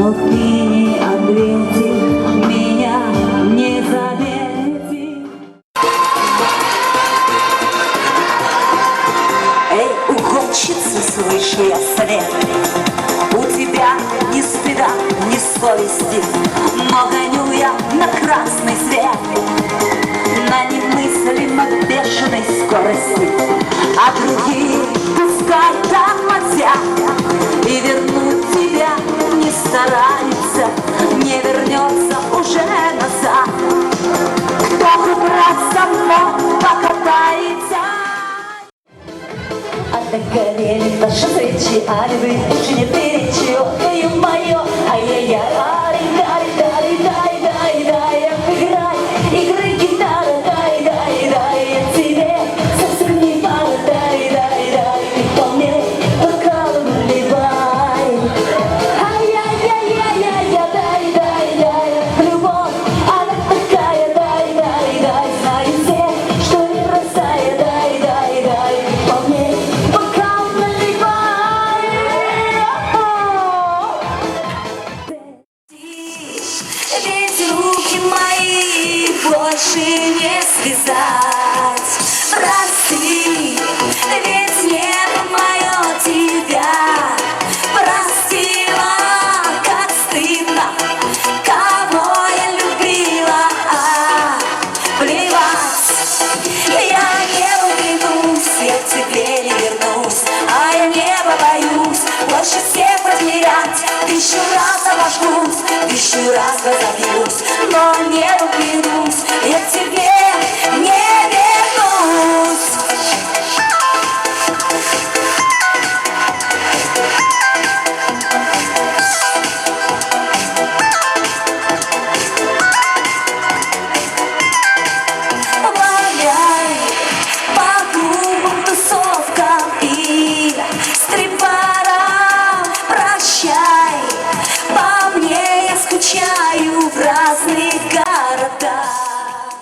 но ты не ответишь. хочется свыше след. У тебя ни стыда, ни совести, но гоню на красный свет. На немыслимо бешеной скорости, а другие пускай там мазят. И вернусь не вернется уже назад. Кто убраться мог, покатается. А так горели наши встречи, а любви больше не перечи, больше не связать. Прости, Еще раз обожгусь, еще раз разобьюсь, но не уклянусь, я тебе не